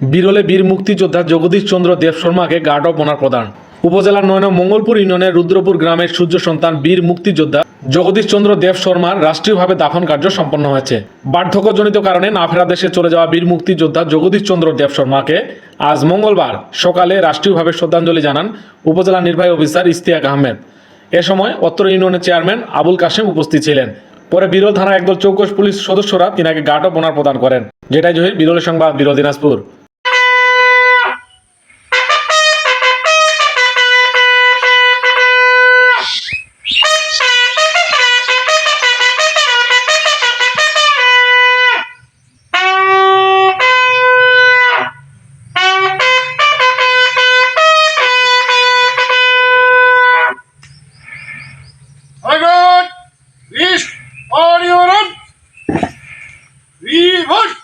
বিরলে বীর মুক্তিযোদ্ধা জগদীশ চন্দ্র দেব শর্মাকে গার্ড অব অনার প্রদান। উপজেলার নয় নং মঙ্গলপুর ইউনিয়নের রুদ্রপুর গ্রামের সূর্য সন্তান বীর মুক্তিযোদ্ধা জগদীশ চন্দ্র দেব শর্মার রাষ্ট্রীয়ভাবে দাফন কার্য সম্পন্ন হয়েছে। বার্ধক্যজনিত কারণে না ফেরা দেশে চলে যাওয়া বীর মুক্তিযোদ্ধা জগদীশ চন্দ্র দেব শর্মাকে আজ মঙ্গলবার সকালে রাষ্ট্রীয়ভাবে শ্রদ্ধাঞ্জলি জানান উপজেলা নির্বাহী অফিসার ইস্তিয়াক আহমেদ। এ সময় অত্র ইউনিয়নের চেয়ারম্যান আবুল কাশেম উপস্থিত ছিলেন। পরে বিরল থানা একদল চৌকশ পুলিশ সদস্যরা তিনাকে গার্ড অব অনার প্রদান করেন। যেটাই জহির, বিরল সংবাদ, বিরল দিনাজপুর। போய்